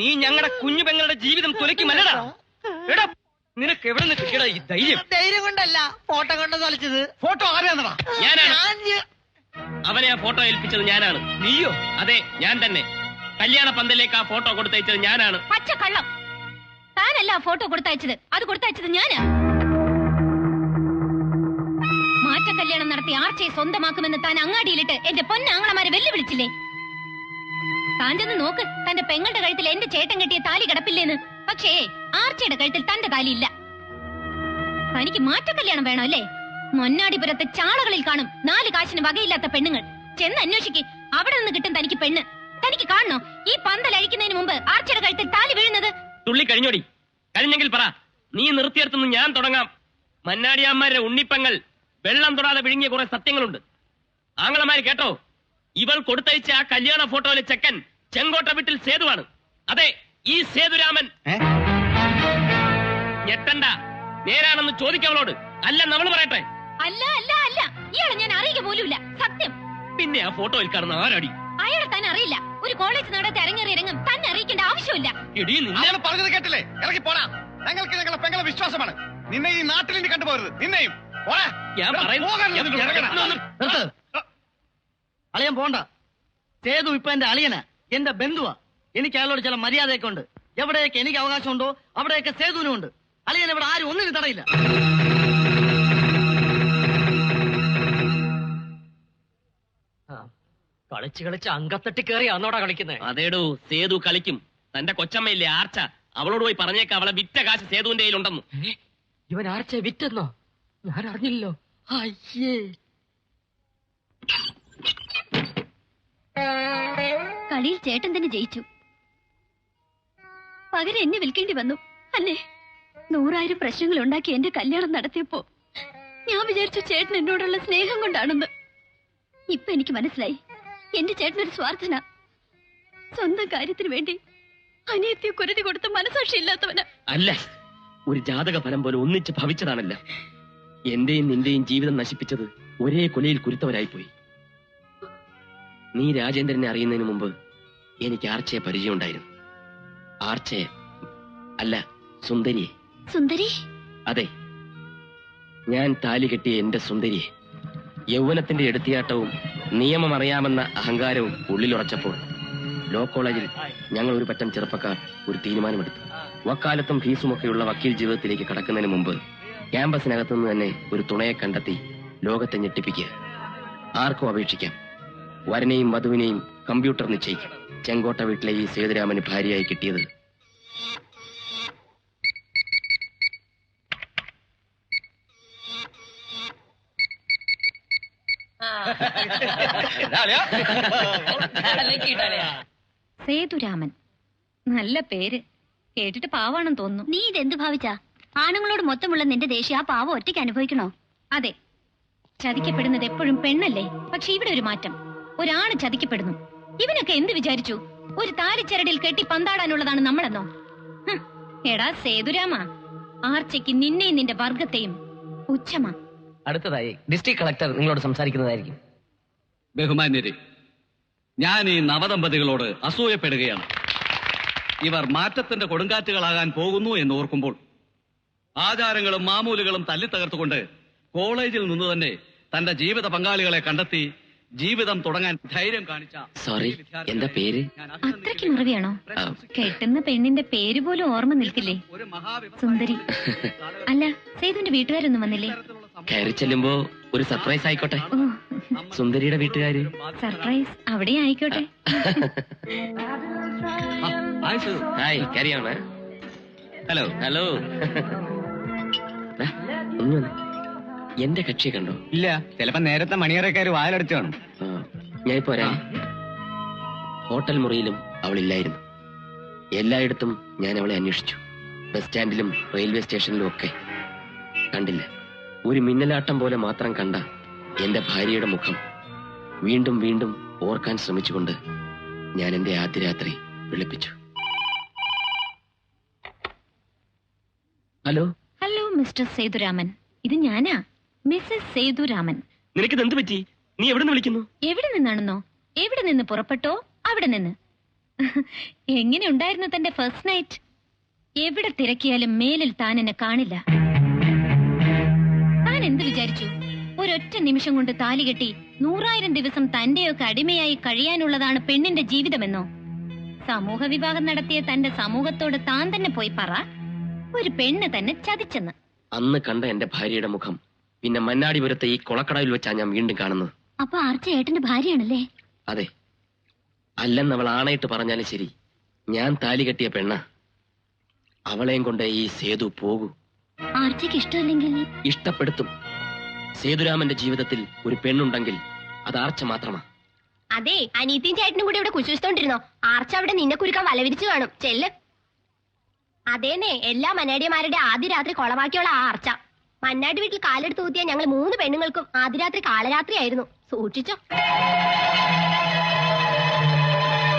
നീ ഞങ്ങളുടെ കുഞ്ഞു പെങ്ങളുടെ ജീവിതം തുലയ്ക്കുമല്ലടാ. എടാ നിനക്ക് എവിടെ നിന്ന് കിട്ടിയടാ ഈ ധൈര്യം? ധൈര്യം കൊണ്ടല്ല ഫോട്ടോ കൊണ്ട് തൊലച്ചത്. ഫോട്ടോ ആരാന്നടാ? ഞാനാണ്. അവനെ ആ ഫോട്ടോ ഏൽപ്പിച്ചത് ഞാനാണ്. നീയോ? അതെ ഞാൻ തന്നെ. കല്യാണ പന്തലേക്ക് ആ ഫോട്ടോ കൊടുത്തയച്ചത് ഞാനാണ്. പച്ച കള്ളം താനല്ല ആ ഫോട്ടോ കൊടുത്തയച്ചത്. അത് കൊടുത്തയച്ചത് ഞാനാ. മാറ്റ കല്യാണം നടത്തി ആർച്ചയെ സ്വന്തമാക്കുമെന്ന് താൻ അങ്ങാടിയിലിട്ട് എന്റെ പൊന്നാങ്ങളമാരെ വെല്ലുവിളിച്ചില്ലേ? താൻ നോക്ക് തന്റെ പെങ്ങളുടെ കഴുത്തിൽ എന്റെ ചേട്ടൻ കെട്ടിയ താലി കിടപ്പില്ലേന്ന്. പക്ഷേ ആർച്ചയുടെ കഴുത്തിൽ തന്റെ താലി ഇല്ല തനിക്ക് മാറ്റ കല്യാണം വേണോ അല്ലേ? മൊന്നാടിപുരത്തെ ചാളകളിൽ കാണും നാല് കാശിന് വകയില്ലാത്ത പെണ്ണുങ്ങൾ. ചെന്ന് അന്വേഷിക്ക് അവിടെ നിന്ന് കിട്ടും തനിക്ക് പെണ്ണ്. തനിക്ക് കാണണോ? ഈ പന്തൽ അഴിക്കുന്നതിന് മുമ്പ് ആർച്ചയുടെ കഴുത്തിൽ താലി വീഴുന്നത്? തുള്ളി കഴിഞ്ഞോടി. കഴിഞ്ഞെങ്കിൽ പറ. നീ നിർത്തിയെടുത്തുനിന്ന് ഞാൻ തുടങ്ങാം. മന്നാടിയാന്മാരുടെ ഉണ്ണിപ്പങ്ങൾ വെള്ളം തൊടാതെ വിഴുങ്ങിയ കുറെ സത്യങ്ങളുണ്ട്. ആങ്ങളമാര് കേട്ടോ? ഇവൾ കൊടുത്തയച്ച ആ കല്യാണ ഫോട്ടോയിലെ ചെക്കൻ ചെങ്കോട്ട വീട്ടിൽ സേതുവാണ്. അതെ ഈ സേതുരാമൻ? ഞെട്ടണ്ട. നേരാണെന്ന് ചോദിക്കവളോട് അല്ല നമ്മൾ പറയട്ടെ. അല്ല അല്ല അല്ല. ഇയാളെ ഞാൻ അറിയുക പോലുമില്ല. സത്യം. പിന്നെ ആ ഫോട്ടോയിൽ കാണുന്ന ആരാടി? അയാളെ താൻ അറിയില്ല. ഒരു കോളേജ് നടത്തി ഇറങ്ങേറി ഇറങ്ങും. തന്നെ അറിയിക്കേണ്ട ആവശ്യമില്ല. ഇടി നിന്നെ അവൾ പറഞ്ഞത് കേട്ടില്ലേ? ഇറങ്ങി പോടാ. ഞങ്ങൾക്ക് ഞങ്ങളെ പെങ്ങളെ വിശ്വാസമാണ്. നിന്നെ ഈ നാട്ടിൽ നിന്ന് കണ്ടുപോകരുത്. നിന്നെയും. അളിയൻ പോണ്ട. സേതു ഇപ്പൊ എന്റെ അളിയനാ. എന്റെ ബന്ധുവാ. എനിക്ക് അയാളോട് ചില മര്യാദയൊക്കെ ഉണ്ട്. എവിടെയൊക്കെ എനിക്ക് അവകാശമുണ്ടോ അവിടെയൊക്കെ സേതുവിനും ഉണ്ട്. അളിയൻ ഇവിടെ ആരും ഒന്നിനും തടയില്ല. കളിച്ച് കളിച്ച് അങ്കത്തട്ടി കയറി അന്നോടാ കളിക്കുന്നത് അതേടോ സേതു കളിക്കും. തന്റെ കൊച്ചമ്മയില്ലേ ആർച്ച? അവളോട് പോയി പറഞ്ഞേക്ക അവളെ വിറ്റ കാശ് സേതുവിന്റെ കയ്യിലുണ്ടെന്ന്. ഇവൻ ആർച്ച വിറ്റെന്നോ? ഞാൻ അറിഞ്ഞില്ലോ അയ്യേ. കളിയിൽ ചേട്ടൻ തന്നെ ജയിച്ചു. പകരം എന്നെ വിൽക്കേണ്ടി വന്നു. അല്ലേ? നൂറായിരം പ്രശ്നങ്ങൾ ഉണ്ടാക്കി എന്റെ കല്യാണം നടത്തിയപ്പോ ഞാൻ വിചാരിച്ചു ചേട്ടൻ എന്നോടുള്ള സ്നേഹം കൊണ്ടാണെന്ന്. ഇപ്പൊ എനിക്ക് മനസ്സിലായി. എന്റെ ചേട്ടനൊരു സ്വാർത്ഥന. സ്വന്തം കാര്യത്തിന് വേണ്ടി അനിയത്തിയെ കുരുതി കൊടുത്ത മനസാക്ഷി ഇല്ലാത്തവന്. അല്ല ഒരു ജാതക ഫലം പോലെ ഒന്നിച്ച് ഭവിച്ചതാണല്ല. എന്റെയും നിന്റെയും ജീവിതം നശിപ്പിച്ചത് ഒരേ കൊലയിൽ കുരുത്തവരായി പോയി നീ രാജേന്ദ്രനെ അറിയുന്നതിന് മുമ്പ് എനിക്ക് ആർച്ചയെ പരിചയമുണ്ടായിരുന്നു. ആർച്ചയെ അല്ല സുന്ദരിയെ. സുന്ദരി? അതെ. ഞാൻ താലി കെട്ടിയ എന്റെ സുന്ദരിയെ. യൗവനത്തിന്റെ എടുത്തിയാട്ടവും നിയമം അറിയാമെന്ന അഹങ്കാരവും ഉള്ളിലുറച്ചപ്പോൾ ലോ കോളേജിൽ ഞങ്ങൾ ഒരു പറ്റം ചെറുപ്പക്കാർ ഒരു തീരുമാനമെടുത്തു. വക്കാലത്തും ഫീസുമൊക്കെയുള്ള വക്കീൽ ജീവിതത്തിലേക്ക് കടക്കുന്നതിന് മുമ്പ് ക്യാമ്പസിനകത്തു നിന്ന് തന്നെ ഒരു തുണയെ കണ്ടെത്തി ലോകത്തെ ഞെട്ടിപ്പിക്കുക. ആർക്കും അപേക്ഷിക്കാം. വരനെയും വധുവിനെയും കമ്പ്യൂട്ടർ നിശ്ചയിക്കും. ചെങ്കോട്ട വീട്ടിലെ ഈ സേതുരാമന് ഭാര്യയായി കിട്ടിയത്. സേതുരാമൻ. നല്ല പേര്. കേട്ടിട്ട് പാവാണെന്ന് തോന്നുന്നു. നീ ഇതെന്ത് ഭാവിച്ചാ? ആണുങ്ങളോട് മൊത്തമുള്ള നിന്റെ ദേഷ്യം ആ പാവം ഒറ്റയ്ക്ക് അനുഭവിക്കണോ? അതെ. ചതിക്കപ്പെടുന്നത് എപ്പോഴും പെണ്ണല്ലേ? പക്ഷെ ഇവിടെ ഒരു മാറ്റം. ഒരാണ് ചതിക്കപ്പെടുന്നു. ഇവനൊക്കെ എന്ത് വിചാരിച്ചു? ഒരു താലിച്ചരടിൽ കെട്ടി പന്താടാനുള്ളതാണ് നമ്മളെന്നോ? എടാ സേതുരാമ ആർച്ചയ്ക്ക് നിന്നെയും നിന്റെ വർഗത്തെയും ഉച്ചമ. അടുത്തതായി ഡിസ്ട്രിക്ട് കളക്ടർ നിങ്ങളോട് സംസാരിക്കുന്നതായിരിക്കും. ബഹുമാന്യരെ ഞാൻ ഈ നവദമ്പതികളോട് അസൂയപ്പെടുകയാണ്. ഇവർ മാറ്റത്തിന്റെ കൊടുങ്കാറ്റുകളാകാൻ പോകുന്നു എന്ന് ഓർക്കുമ്പോൾ ആചാരങ്ങളും മാമൂലുകളും തല്ലിത്തകർത്തുകൊണ്ട് കോളേജിൽ നിന്ന് തന്നെ തന്റെ ജീവിത പങ്കാളികളെ കണ്ടെത്തി ജീവിതം തുടങ്ങാൻ ധൈര്യം കാണിച്ച സോറി എന്താ പേര്? അത്രയ്ക്ക് മറവിയാണോ? കെട്ടുന്ന പെണ്ണിന്റെ പേര് പോലും ഓർമ്മ നിൽക്കില്ലേ? സുന്ദരി. അല്ല സേതുവിന്റെ വീട്ടുകാരൊന്നും വന്നില്ലേ? കയറി ചെല്ലുമ്പോ ഒരു സർപ്രൈസ് ആയിക്കോട്ടെ. സുന്ദരിയുടെ വീട്ടുകാര്. സർപ്രൈസ് അവിടെ ആയിക്കോട്ടെ. ഹായ് കറിയാണ് ഹലോ ഹലോ. ഒന്ന്. എന്റെ കക്ഷി കണ്ടോ? ഇല്ല. ചിലപ്പോ നേരത്തെ മണിയറക്കാര് വായലടിച്ചു കാണും. ഞാൻ ഇപ്പോ വരാം ഹോട്ടൽ മുറിയിലും അവളില്ലായിരുന്നു. എല്ലായിടത്തും ഞാൻ അവളെ അന്വേഷിച്ചു. ബസ് സ്റ്റാൻഡിലും റെയിൽവേ സ്റ്റേഷനിലും ഒക്കെ. കണ്ടില്ല. ഒരു മിന്നലാട്ടം പോലെ മാത്രം കണ്ട എന്റെ ഭാര്യയുടെ മുഖം വീണ്ടും വീണ്ടും ഓർക്കാൻ ശ്രമിച്ചുകൊണ്ട് ഞാൻ എന്റെ ആദ്യ രാത്രി വിളിപ്പിച്ചു. ഹലോ? Hello mister Sethuraman. ഇത് ഞാനാ? മിസ്സസ് സേതുരാമൻ. നിനക്കിത് എന്ത് പറ്റി? നീ എവിടെ നിന്ന് വിളിക്കുന്നു? എവിടെ നിന്നാണെന്നോ? എവിടെ നിന്ന് പുറപ്പെട്ടോ? അവിടെ നിന്ന്. എങ്ങനെ ഉണ്ടായിരുന്നു തന്റെ ഫസ്റ്റ് നൈറ്റ് എവിടെ തിരക്കിയാലും മേലിൽ താൻ എന്നെ കാണില്ല. താൻ എന്ത് വിചാരിച്ചു? ഒരൊറ്റ നിമിഷം കൊണ്ട് താലി കെട്ടി നൂറായിരം ദിവസം തന്റെയൊക്കെ അടിമയായി കഴിയാനുള്ളതാണ് പെണ്ണിന്റെ ജീവിതമെന്നോ? സമൂഹ വിവാഹം നടത്തിയ തന്റെ സമൂഹത്തോട് താൻ തന്നെ പോയി പറ. ഒരു പെണ്ണ് തന്നെ ചതിച്ചെന്ന്. അന്ന് കണ്ട എന്റെ ഭാര്യയുടെ മുഖം പിന്നെ മന്നാടിപുരത്തെ ഈ കൊളക്കടവിൽ വെച്ചാ ഞാൻ വീണ്ടും കാണുന്നത്. അപ്പൊ ആർച്ച ഏട്ടന്റെ ഭാര്യയാണല്ലേ? അതെ. അല്ലെന്ന് അവൾ ആണയിട്ട് പറഞ്ഞാലും ശരി. ഞാൻ താലി കെട്ടിയ പെണ്ണ. അവളെയും കൊണ്ട് ഈ സേതു പോകൂ. ആർച്ചയ്ക്ക് ഇഷ്ടമല്ലെങ്കിൽ? ഇഷ്ടപ്പെടുത്തും. സേതുരാമന്റെ ജീവിതത്തിൽ ഒരു പെണ്ണുണ്ടെങ്കിൽ അത് ആർച്ച മാത്രമാ. അതെ അനീത്തിയും ചേട്ടനും കൂടി ഇവിടെ കുശിച്ചോണ്ടിരുന്നോ ആർച്ച അവിടെ നിന്നെ കുരുക്കാൻ വലവിരിച്ചു കാണും. ചെല്ല്. അതേന്നെ എല്ലാ മനേടിയമാരുടെ ആദ്യ രാത്രി കൊളവാക്കിയുള്ള ആ ആർച്ച. മന്നാടി വീട്ടിൽ കാലെടുത്ത് ഊത്തിയ ഞങ്ങൾ മൂന്ന് പെണ്ണുങ്ങൾക്കും ആദ്യരാത്രി കാലരാത്രി ആയിരുന്നു സൂക്ഷിച്ചോ.